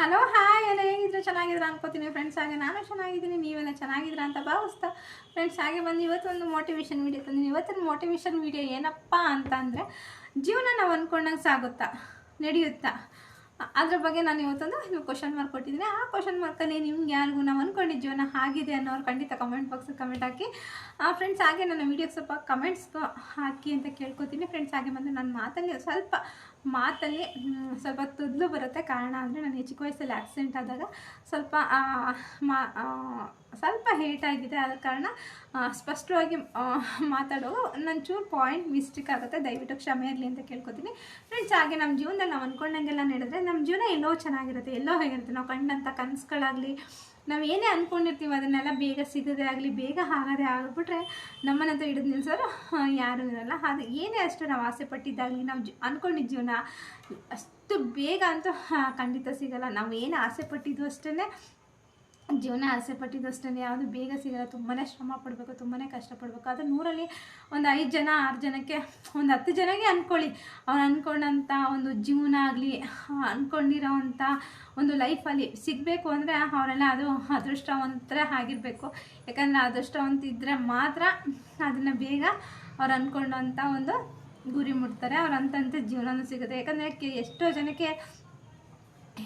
Hello hi ಎಲ್ಲ ಹೇಗಿದ್ರೆ? ಚೆನ್ನಾಗಿದ್ರೆ ಅನ್ಕೋತೀನಿ. ಫ್ರೆಂಡ್ಸ್ ಹಾಗೆ ನಾನು ಚೆನ್ನಾಗಿದ್ದೀನಿ, ನೀವೆಲ್ಲ ಚೆನ್ನಾಗಿದ್ರ ಅಂತ ಭಾವಿಸ್ತಾ ಫ್ರೆಂಡ್ಸ್ ಹಾಗೆ ಬಂದು ಇವತ್ತೊಂದು ಮೋಟಿವೇಶನ್ ವೀಡಿಯೋ ತಂದಿನಿ ಇವತ್ತಿನ ಮೋಟಿವೇಶನ್ ವೀಡಿಯೋ ಏನಪ್ಪ ಅಂತ ಅಂದರೆ, ಜೀವನ ನಾವು ಅಂದ್ಕೊಂಡಂಗೆ ಸಾಗುತ್ತಾ, ನಡೆಯುತ್ತಾ? ಅದ್ರ ಬಗ್ಗೆ ನಾನು ಇವತ್ತೊಂದು ನೀವು ಕ್ವಶನ್ ಮಾರ್ಕ್ ಕೊಟ್ಟಿದ್ದೀನಿ. ಆ ಕ್ವಶನ್ ಮಾರ್ಕಲ್ಲಿ ನಿಮ್ಗೆ ಯಾರಿಗೂ ನಾವು ಅಂದ್ಕೊಂಡಿದ್ದ ಜೀವನ ಆಗಿದೆ ಅನ್ನೋರು ಖಂಡಿತ ಕಮೆಂಟ್ ಬಾಕ್ಸಲ್ಲಿ ಕಮೆಂಟ್ ಹಾಕಿ ಫ್ರೆಂಡ್ಸ್ ಹಾಗೆ ನನ್ನ ವೀಡಿಯೋಗೆ ಸ್ವಲ್ಪ ಕಮೆಂಟ್ಸ್ ಹಾಕಿ ಅಂತ ಕೇಳ್ಕೊತೀನಿ. ಫ್ರೆಂಡ್ಸ್ ಹಾಗೆ ಬಂದು ನನ್ನ ಮಾತಲ್ಲಿ ಸ್ವಲ್ಪ ಮಾತಲ್ಲಿ ಸ್ವಲ್ಪ ತುದ್ಲು ಬರುತ್ತೆ. ಕಾರಣ ಅಂದರೆ ನಾನು ಚಿಕ್ಕ ವಯಸ್ಸಲ್ಲಿ ಆಕ್ಸಿಡೆಂಟ್ ಆದಾಗ ಸ್ವಲ್ಪ ಮಾ ಸ್ವಲ್ಪ ಹೇಟ್ ಆಗಿದೆ ಆದ ಕಾರಣ ಸ್ಪಷ್ಟವಾಗಿ ಮಾತಾಡೋ ನನ್ನ ಚೂರು ಪಾಯಿಂಟ್ ಮಿಸ್ಟೇಕ್ ಆಗುತ್ತೆ. ದಯವಿಟ್ಟು ಕ್ಷಮೆ ಇರಲಿ ಅಂತ ಕೇಳ್ಕೊತೀನಿ. ಫ್ರೆಂಡ್ಸ್ ಹಾಗೆ ನಮ್ಮ ಜೀವನದಲ್ಲಿ ನಾವು ಅಂದ್ಕೊಂಡಂಗೆಲ್ಲ ನಡೆದ್ರೆ ನಮ್ಮ ಜೀವನ ಎಲ್ಲೋ ಚೆನ್ನಾಗಿರುತ್ತೆ, ಎಲ್ಲೋ ಹೇಗಿರುತ್ತೆ. ನಾವು ಕಂಡಂಥ ಕನಸುಗಳಾಗಲಿ ನಾವು ಏನೇ ಅಂದ್ಕೊಂಡಿರ್ತೀವಿ ಅದನ್ನೆಲ್ಲ ಬೇಗ ಸಿಗದೆ ಆಗಲಿ, ಬೇಗ ಆಗದೆ ಆಗಿಬಿಟ್ರೆ ನಮ್ಮನ್ನಂತೂ ಹಿಡಿದು ನಿಲ್ಸೋರು ಯಾರೂ ಇರಲ್ಲ. ಅದು ಏನೇ ಅಷ್ಟು ನಾವು ಆಸೆ ಪಟ್ಟಿದ್ದಾಗಲಿ, ನಾವು ಜಿ ಅಂದ್ಕೊಂಡಿದ್ದ ಜೀವನ ಅಷ್ಟು ಬೇಗ ಅಂತೂ ಖಂಡಿತ ಸಿಗಲ್ಲ. ನಾವು ಏನು ಆಸೆ ಪಟ್ಟಿದ್ದು ಅಷ್ಟೇ ಜೀವನ ಆಸೆ ಪಟ್ಟಿದ್ದಷ್ಟೇ ಯಾವುದು ಬೇಗ ಸಿಗಲ್ಲ. ತುಂಬಾ ಶ್ರಮ ಪಡಬೇಕು ತುಂಬಾ ಕಷ್ಟಪಡಬೇಕು ಆದರೆ ನೂರಲ್ಲಿ ಒಂದು ಐದು ಜನ, ಆರು ಜನಕ್ಕೆ ಒಂದು ಹತ್ತು ಜನಕ್ಕೆ ಅಂದ್ಕೊಳ್ಳಿ ಅವ್ರು ಅಂದ್ಕೊಂಡಂಥ ಒಂದು ಜೀವನ ಆಗಲಿ ಅಂದ್ಕೊಂಡಿರೋವಂಥ ಒಂದು ಲೈಫಲ್ಲಿ ಸಿಗಬೇಕು ಅಂದರೆ ಅವರೆಲ್ಲ ಅದು ಅದೃಷ್ಟವಂತರ ಆಗಿರಬೇಕು. ಯಾಕಂದರೆ ಅದೃಷ್ಟವಂತ ಇದ್ದರೆ ಮಾತ್ರ ಅದನ್ನು ಬೇಗ ಅವ್ರು ಅಂದ್ಕೊಂಡಂಥ ಒಂದು ಗುರಿ ಮುಟ್ತಾರೆ. ಅವ್ರು ಅಂತಂತ ಜೀವನನೂ ಸಿಗುತ್ತೆ. ಯಾಕಂದರೆ ಎಷ್ಟೋ ಜನಕ್ಕೆ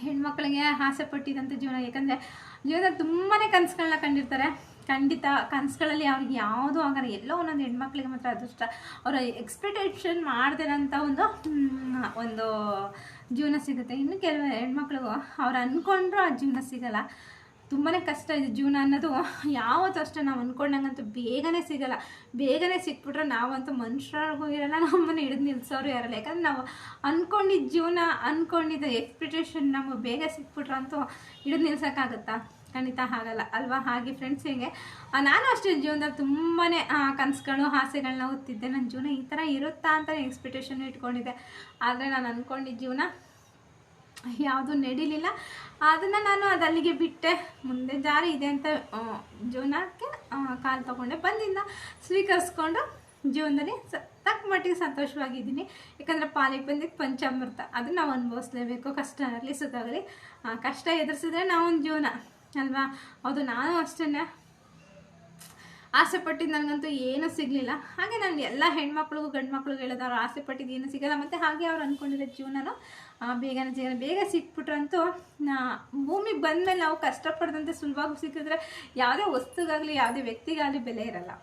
ಹೆಣ್ಮಕ್ಳಿಗೆ ಆಸೆ ಪಟ್ಟಿದಂಥ ಜೀವನ. ಯಾಕಂದರೆ ಜೀವನದಲ್ಲಿ ತುಂಬಾ ಕನಸುಗಳನ್ನ ಕಂಡಿರ್ತಾರೆ. ಖಂಡಿತ ಕನಸುಗಳಲ್ಲಿ ಅವ್ರಿಗೆ ಯಾವುದು ಆಗಲ್ಲ. ಎಲ್ಲೋ ಒಂದೊಂದು ಹೆಣ್ಮಕ್ಳಿಗೆ ಮಾತ್ರ ಅದೃಷ್ಟ. ಅವರ ಎಕ್ಸ್ಪೆಕ್ಟೇಷನ್ ಮಾಡ್ದಿರೋಂಥ ಒಂದು ಒಂದು ಜೀವನ ಸಿಗುತ್ತೆ. ಇನ್ನು ಕೆಲವು ಹೆಣ್ಮಕ್ಳಿಗೂ ಅವ್ರು ಅಂದ್ಕೊಂಡ್ರೂ ಆ ಜೀವನ ಸಿಗಲ್ಲ. ತುಂಬಾ ಕಷ್ಟ ಇದೆ ಜೀವನ ಅನ್ನೋದು. ಯಾವತ್ತೂ ಅಷ್ಟೇ ನಾವು ಅಂದ್ಕೊಂಡಂಗಂತೂ ಬೇಗನೆ ಸಿಗಲ್ಲ. ಬೇಗನೆ ಸಿಕ್ಬಿಟ್ರೆ ನಾವಂತೂ ಮನುಷ್ಯರಿಗೂ ಇರಲ್ಲ ನಮ್ಮನ್ನು ಹಿಡಿದು ನಿಲ್ಸೋರು ಇರಲ್ಲ ಯಾಕಂದ್ರೆ ನಾವು ಅಂದ್ಕೊಂಡಿದ್ದ ಜೀವನ ಅಂದ್ಕೊಂಡಿದ್ದ ಎಕ್ಸ್ಪೆಕ್ಟೇಷನ್ ನಮಗೆ ಬೇಗ ಸಿಕ್ಬಿಟ್ರೆ ಅಂತೂ ಹಿಡಿದು ನಿಲ್ಸೋಕ್ಕಾಗುತ್ತಾ? ಖಂಡಿತ ಆಗಲ್ಲ ಅಲ್ವಾ? ಹಾಗೆ ಫ್ರೆಂಡ್ಸ್ ಹೇಗೆ. ನಾನು ಅಷ್ಟೇ ಜೀವನದಲ್ಲಿ ತುಂಬಾ ಕನಸುಗಳು ಆಸೆಗಳನ್ನ ಓದ್ತಿದ್ದೆ. ನನ್ನ ಜೀವನ ಈ ಥರ ಇರುತ್ತಾ ಅಂತ ಎಕ್ಸ್ಪೆಕ್ಟೇಷನ್ ಇಟ್ಕೊಂಡಿದ್ದೆ. ಆದರೆ ನಾನು ಅಂದ್ಕೊಂಡಿದ್ದ ಜೀವನ ಯಾವುದೂ ನಡೀಲಿಲ್ಲ. ಅದನ್ನು ನಾನು ಅದು ಅಲ್ಲಿಗೆ ಬಿಟ್ಟೆ. ಮುಂದೆ ಜಾರಿ ಇದೆ ಅಂತ ಜೀವನಕ್ಕೆ ಕಾಲು ತೊಗೊಂಡೆ. ಬಂದಿಂದ ಸ್ವೀಕರಿಸ್ಕೊಂಡು ಜೀವನದಲ್ಲಿ ಸ, ತಕ್ಕ ಮಟ್ಟಿಗೆ ಸಂತೋಷವಾಗಿದ್ದೀನಿ. ಯಾಕಂದರೆ ಪಾಲಿಗೆ ಬಂದಿದ್ದು ಪಂಚಾಮೃತ. ಅದನ್ನ ನಾವು ಅನುಭವಿಸ್ಲೇಬೇಕು. ಕಷ್ಟ ಆಗಲಿ, ಸುಖ ಆಗಲಿ. ಕಷ್ಟ ಎದುರಿಸಿದ್ರೆ ನಾವೊಂದು ಜೀವನ, ಅಲ್ವಾ? ಹೌದು, ನಾನು ಅಷ್ಟೇ ಆಸೆ ಪಟ್ಟಿದ್ದು ನನಗಂತೂ ಏನೂ ಸಿಗಲಿಲ್ಲ. ಹಾಗೆ ನಾನು ಎಲ್ಲ ಹೆಣ್ಮಕ್ಳಿಗೂ ಗಂಡು ಮಕ್ಳಿಗೂ ಅವ್ರು ಆಸೆ ಪಟ್ಟಿದ್ದು ಏನೂ ಸಿಗಲ್ಲ. ಮತ್ತು ಹಾಗೆ ಅವ್ರು ಅಂದ್ಕೊಂಡಿರೋ ಜೀವನನೂ ಬೇಗನೆ ಜೀವನ ಬೇಗ ಸಿಕ್ಬಿಟ್ರಂತೂ ಭೂಮಿಗೆ ಬಂದಮೇಲೆ ನಾವು ಕಷ್ಟಪಡ್ದಂತೆ ಸುಲಭವಾಗಿ ಸಿಕ್ಕಿದ್ರೆ ಯಾವುದೇ ವಸ್ತುಗಾಗಲಿ, ಯಾವುದೇ ವ್ಯಕ್ತಿಗಾಗಲಿ ಬೆಲೆ ಇರಲ್ಲ.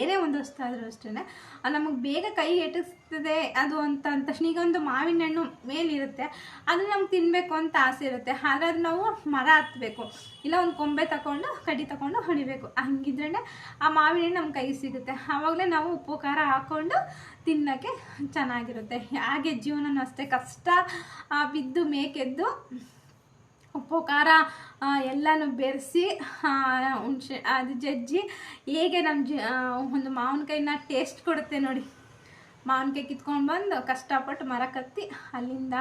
ಏನೇ ಒಂದು ವಸ್ತು ಆದರೂ ಅಷ್ಟೇ ನಮಗೆ ಬೇಗ ಕೈ ಎಟಕ್ಸ್ತದೆ ಅದು ಅಂತ ಅಂದ ತಕ್ಷಣ ಈಗ ಒಂದು ಮಾವಿನ ಹಣ್ಣು ಮೇಲಿರುತ್ತೆ. ಅದು ನಮ್ಗೆ ತಿನ್ನಬೇಕು ಅಂತ ಆಸೆ ಇರುತ್ತೆ. ಅದು ನಾವು ಮರ ಹತ್ತಬೇಕು ಇಲ್ಲ ಒಂದು ಕೊಂಬೆ ತಗೊಂಡು ಕಡಿ ತಗೊಂಡು ಹೊಡಿಬೇಕು ಹಂಗಿದ್ರೇ ಆ ಮಾವಿನ ಹಣ್ಣು ನಮ್ಮ ಕೈ ಸಿಗುತ್ತೆ. ಆವಾಗಲೇ ನಾವು ಉಪ್ಪು ಖಾರ ಹಾಕ್ಕೊಂಡು ತಿನ್ನೋಕ್ಕೆ ಚೆನ್ನಾಗಿರುತ್ತೆ. ಹಾಗೆ ಜೀವನನೂ ಅಷ್ಟೇ ಕಷ್ಟ ಬಿದ್ದು ಮೇಕೆದ್ದು ಉಪ್ಪು, ಖಾರ ಎಲ್ಲನೂ ಬೆರೆಸಿ ಹುಣಸೆ ಅದು ಜಜ್ಜಿ. ಹೇಗೆ ನಮ್ಮ ಜ ಒಂದು ಮಾವಿನಕಾಯಿನ ಟೇಸ್ಟ್ ಕೊಡುತ್ತೆ ನೋಡಿ. ಮಾವಿನಕಾಯಿ ಕಿತ್ಕೊಂಡು ಬಂದು ಕಷ್ಟಪಟ್ಟು ಮರ ಕತ್ತಿ, ಅಲ್ಲಿಂದ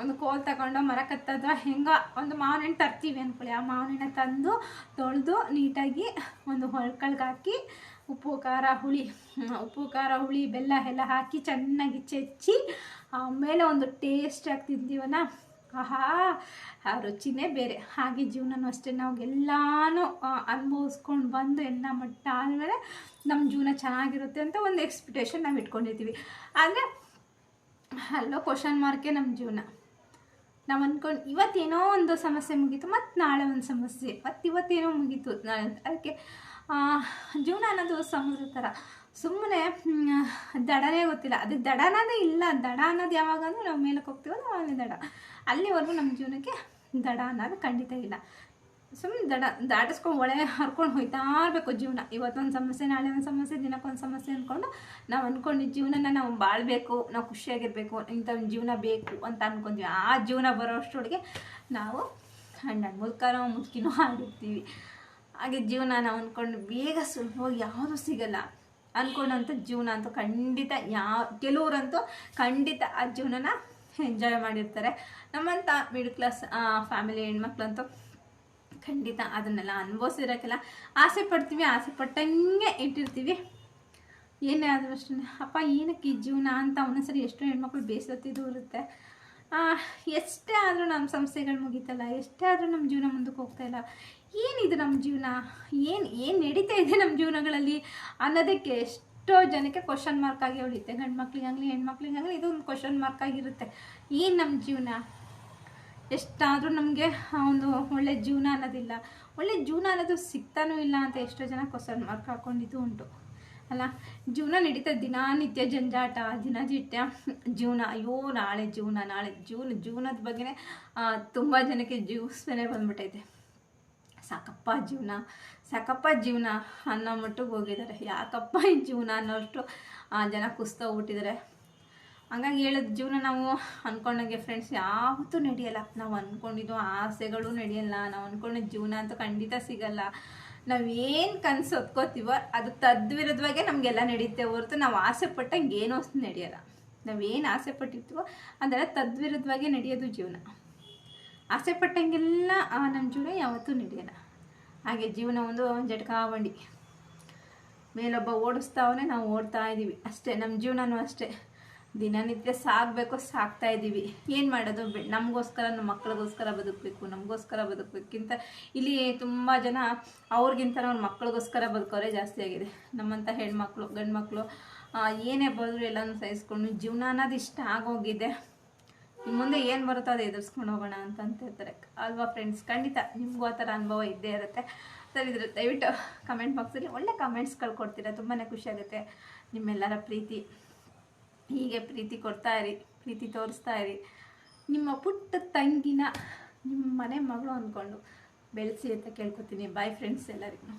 ಒಂದು ಕೋಲ್ ತಗೊಂಡು ಮರ ಕತ್ತದ ಹೆಂಗ ಒಂದು ಮಾವಿನ ಹಣ್ಣು ತರ್ತೀವಿ ಅಂದ್ಕೊಳ್ಳಿ ಆ ಮಾವಿನ ತಂದು, ತೊಳೆದು ನೀಟಾಗಿ ಒಂದು ಹೊಳ್ಕಳ್ಗೆ ಹಾಕಿ, ಉಪ್ಪು, ಖಾರ, ಹುಳಿ ಉಪ್ಪು, ಖಾರ, ಹುಳಿ, ಬೆಲ್ಲ ಎಲ್ಲ ಹಾಕಿ ಚೆನ್ನಾಗಿ ಚೆಚ್ಚಿ, ಆಮೇಲೆ ಒಂದು ಟೇಸ್ಟ್ ತಿಂತೀವನ? ಆಹಾ, ಆ ರುಚಿನೇ ಬೇರೆ. ಹಾಗೆ ಜೀವನನೂ ಅಷ್ಟೇ. ನಾವು ಎಲ್ಲಾನು ಅನುಭವಿಸ್ಕೊಂಡು ಬಂದು ಎಲ್ಲ ಮಟ್ಟ ಆದಮೇಲೆ ನಮ್ಮ ಜೀವನ ಚೆನ್ನಾಗಿರುತ್ತೆ ಅಂತ ಒಂದು ಎಕ್ಸ್ಪೆಕ್ಟೇಷನ್ ನಾವು ಇಟ್ಕೊಂಡಿರ್ತೀವಿ ಆದರೆ, ಅಲ್ಲೋ ಕ್ವಶನ್ ಮಾರ್ಕೇ ನಮ್ಮ ಜೀವನ. ನಾವು ಅಂದ್ಕೊಂಡು ಇವತ್ತೇನೋ ಒಂದು ಸಮಸ್ಯೆ ಮುಗೀತು, ಮತ್ತು ನಾಳೆ ಒಂದು ಸಮಸ್ಯೆ. ಮತ್ತು ಇವತ್ತೇನೋ ಮುಗೀತು ನಾಳೆ ಅದಕ್ಕೆ ಜೀವನ ಅನ್ನೋದು ಸಮುದ್ರ ಥರ ಸುಮ್ಮನೆ ದಡನೇ ಗೊತ್ತಿಲ್ಲ. ಅದು ದಡ ಇಲ್ಲ. ದಡ ಅನ್ನೋದು ಯಾವಾಗ ಅಂದ್ರೆ ನಾವು ಮೇಲಕ್ಕೆ ಹೋಗ್ತೀವಲ್ಲ ಅವಾಗ ದಡ. ಅಲ್ಲಿವರೆಗೂ ನಮ್ಮ ಜೀವನಕ್ಕೆ ದಡ ಅನ್ನೋದು ಖಂಡಿತ ಇಲ್ಲ. ಸುಮ್ಮನೆ ದಡ, ದಾಟಿಸ್ಕೊಂಡು ಒಳೆ ಹರ್ಕೊಂಡು ಹೋಯ್ತಾ ಇರಬೇಕು ಜೀವನ. ಇವತ್ತೊಂದು ಸಮಸ್ಯೆ ನಾಳೆ ಒಂದು ಸಮಸ್ಯೆ, ದಿನಕ್ಕೊಂದು ಸಮಸ್ಯೆ ಅಂದ್ಕೊಂಡು ನಾವು ಅಂದ್ಕೊಂಡಿದ್ದ ಜೀವನನ ನಾವು ಬಾಳಬೇಕು, ನಾವು ಖುಷಿಯಾಗಿರಬೇಕು, ಇಂಥ ಒಂದು ಜೀವನ ಬೇಕು ಅಂತ ಅಂದ್ಕೊಂತೀವಿ ಆ ಜೀವನ ಬರೋಷ್ಟರೊಳಗೆ ನಾವು ಹಣ್ಣು ಮುದ್ಕನೋ ಮುದುಕಿನೋ ಆಗಿರ್ತೀವಿ. ಹಾಗೆ ಜೀವನ ನಾವು ಅಂದ್ಕೊಂಡು ಬೇಗ ಸುಲಭವಾಗಿ ಯಾವುದೂ ಸಿಗಲ್ಲ. ಅಂದ್ಕೊಂಡಂಥ ಜೀವನ ಅಂತೂ ಖಂಡಿತ ಯಾವ, ಕೆಲವರಂತೂ ಖಂಡಿತ ಆ ಜೀವನನ ಎಂಜಾಯ್ ಮಾಡಿರ್ತಾರೆ. ನಮ್ಮಂಥ ಮಿಡ್ಲ್ ಕ್ಲಾಸ್ ಫ್ಯಾಮಿಲಿ ಹೆಣ್ಮಕ್ಳಂತೂ ಖಂಡಿತ ಅದನ್ನೆಲ್ಲ ಅನುಭವಿಸಿರೋಕ್ಕೆಲ್ಲ ಆಸೆ ಪಡ್ತೀವಿ, ಆಸೆ ಪಟ್ಟಂಗೆ ಇಟ್ಟಿರ್ತೀವಿ. ಏನೇ ಆದರೂ ಅಷ್ಟೇ ಅಪ್ಪ, ಏನಕ್ಕೆ ಈ ಜೀವನ ಅಂತ ಒಂದೊಂದ್ಸರಿ ಎಷ್ಟೋ ಹೆಣ್ಮಕ್ಳು ಬೇಸತ್ತಿದ್ದು ಇರುತ್ತೆ. ಎಷ್ಟೇ ಆದರೂ ನಮ್ಮ ಸಂಸ್ಥೆಗಳು ಮುಗೀತಲ್ಲ, ಎಷ್ಟೇ ಆದರೂ ನಮ್ಮ ಜೀವನ ಮುಂದಕ್ಕೆ ಹೋಗ್ತಾ ಇಲ್ಲ, ಏನಿದು ನಮ್ಮ ಜೀವನ? ಏನು ಏನು ನಡೀತಾ ಇದೆ ನಮ್ಮ ಜೀವನಗಳಲ್ಲಿ ಅನ್ನೋದಕ್ಕೆ ಎಷ್ಟೋ ಜನಕ್ಕೆ ಕ್ವಶನ್ ಮಾರ್ಕ್ ಆಗಿ ಉಳಿತೆ ಗಂಡು ಮಕ್ಳಿಗಾಗಲಿ ಹೆಣ್ಮಕ್ಳಿಗಾಗಲಿ ಒಂದು ಕ್ವಶನ್ ಮಾರ್ಕ್ ಆಗಿರುತ್ತೆ. ಏನು ನಮ್ಮ ಜೀವನ? ಎಷ್ಟಾದರೂ ನಮಗೆ ಒಂದು ಒಳ್ಳೆ ಜೀವನ ಅನ್ನೋದಿಲ್ಲ. ಒಳ್ಳೆ ಜೀವನ ಅನ್ನೋದು ಸಿಗ್ತಾನೂ ಇಲ್ಲ ಅಂತ ಎಷ್ಟೋ ಜನ ಕ್ವಶನ್ ಮಾರ್ಕ್ ಹಾಕೊಂಡಿದ್ದು ಉಂಟು. ಅಲ್ಲ, ಜೀವನ ನಡೀತಾ ದಿನನಿತ್ಯ ಜಂಜಾಟ, ದಿನನಿತ್ಯ ಜೀವನ. ಅಯ್ಯೋ, ನಾಳೆ ಜೀವನ ನಾಳೆ ಜೀವನ. ಜೀವನದ ಬಗ್ಗೆನೇ ತುಂಬ ಜನಕ್ಕೆ ಜೀವಿಸ್ತಾನೆ ಬಂದ್ಬಿಟ್ಟೈತೆ ಸಾಕಪ್ಪ ಜೀವನ ಸಾಕಪ್ಪ ಜೀವನ ಅನ್ನೋ ಮಟ್ಟಿಗೆ ಹೋಗಿದ್ದಾರೆ. ಯಾಕಪ್ಪ ಈ ಜೀವನ ಅನ್ನೋಷ್ಟು ಜನ ಕುಸ್ತ ಹೋಗ್ಬಿಟ್ಟಿದ್ದಾರೆ. ಹಂಗಾಗಿ ಹೇಳೋದು, ಜೀವನ ನಾವು ಅಂದ್ಕೊಂಡಂಗೆ ಫ್ರೆಂಡ್ಸ್ ಯಾವತ್ತೂ ನಡೆಯಲ್ಲ. ನಾವು ಅಂದ್ಕೊಂಡಿದ್ದು ಆಸೆಗಳು ನಡೆಯಲ್ಲ. ನಾವು ಅಂದ್ಕೊಂಡಿದ್ದ ಜೀವನ ಅಂತೂ ಖಂಡಿತ ಸಿಗಲ್ಲ. ನಾವು ಏನು ಕನಸು ಹೊತ್ಕೋತೀವೋ ಅದು ತದ್ವಿರದ್ವಾಗೆ ನಮಗೆಲ್ಲ ನಡೆಯುತ್ತೆ ಹೊರತು ನಾವು ಆಸೆ ಪಟ್ಟಂಗೆ ಏನೂ ನಡೆಯಲ್ಲ. ನಾವೇನು ಆಸೆ ಪಟ್ಟಿರ್ತೀವೋ ಅದೆಲ್ಲ ತದ್ವಿರದ್ವಾಗೆ ನಡೆಯೋದು ಜೀವನ. ಆಸೆ ಪಟ್ಟಂಗೆಲ್ಲ ನಮ್ಮ ಜೀವನ ಯಾವತ್ತೂ ನಡೆಯಲ್ಲ. ಹಾಗೆ ಜೀವನ ಒಂದು ಜಟಕಾ ಬಂಡಿ. ಮೇಲೊಬ್ಬ ಓಡಿಸ್ತಾವನೆ ನಾವು ಓಡ್ತಾ ಇದ್ದೀವಿ ಅಷ್ಟೇ ನಮ್ಮ ಜೀವನನೂ ಅಷ್ಟೇ. ದಿನನಿತ್ಯ ಸಾಗಬೇಕು ಸಾಕ್ತಾ ಇದ್ದೀವಿ ಏನು ಮಾಡೋದು? ನಮಗೋಸ್ಕರ, ನಮ್ಮ ಮಕ್ಕಳಿಗೋಸ್ಕರ ಬದುಕಬೇಕು, ನಮಗೋಸ್ಕರ ಬದುಕಬೇಕಿಂತ ಇಲ್ಲಿ ತುಂಬ ಜನ ಅವ್ರಿಗಿಂತ ಅವ್ರ ಮಕ್ಕಳಿಗೋಸ್ಕರ ಬದುಕೋರೆ ಜಾಸ್ತಿ ಆಗಿದೆ. ನಮ್ಮಂಥ ಹೆಣ್ಮಕ್ಳು ಗಂಡು ಮಕ್ಕಳು ಏನೇ ಬಂದರೂ ಎಲ್ಲಾನು ಸಹಿಸ್ಕೊಂಡು ಜೀವನ ಅನ್ನೋದು ಇಷ್ಟ ಆಗೋಗಿದೆ. ಮುಂದೆ ಏನು ಬರುತ್ತೋ ಅದು ಎದುರಿಸ್ಕೊಂಡು ಹೋಗೋಣ ಅಂತ ಅಂತ ಹೇಳ್ತಾರೆ. ಅಲ್ವಾ ಫ್ರೆಂಡ್ಸ್ ಖಂಡಿತ ನಿಮಗೂ ಆ ಥರ ಅನುಭವ ಇದ್ದೇ ಇರುತ್ತೆ. ಸರ್, ಇದ್ರ ದಯವಿಟ್ಟು ಕಮೆಂಟ್ ಬಾಕ್ಸಲ್ಲಿ ಒಳ್ಳೆ ಕಮೆಂಟ್ಸ್ಗಳು ಕೊಡ್ತೀರಾ? ತುಂಬಾ ಖುಷಿಯಾಗುತ್ತೆ ನಿಮ್ಮೆಲ್ಲರ ಪ್ರೀತಿ. ಹೀಗೆ ಪ್ರೀತಿ ಕೊಡ್ತಾ ಇರಿ, ಪ್ರೀತಿ ತೋರಿಸ್ತಾ ಇರಿ. ನಿಮ್ಮ ಪುಟ್ಟ ತಂಗಿನ, ನಿಮ್ಮ ಮನೆ ಮಗಳು ಅಂದ್ಕೊಂಡು ಬೆಳೆಸಿ ಅಂತ ಕೇಳ್ಕೊತೀನಿ. ಬಾಯ್ ಫ್ರೆಂಡ್ಸ್ ಎಲ್ಲರಿಗೂ.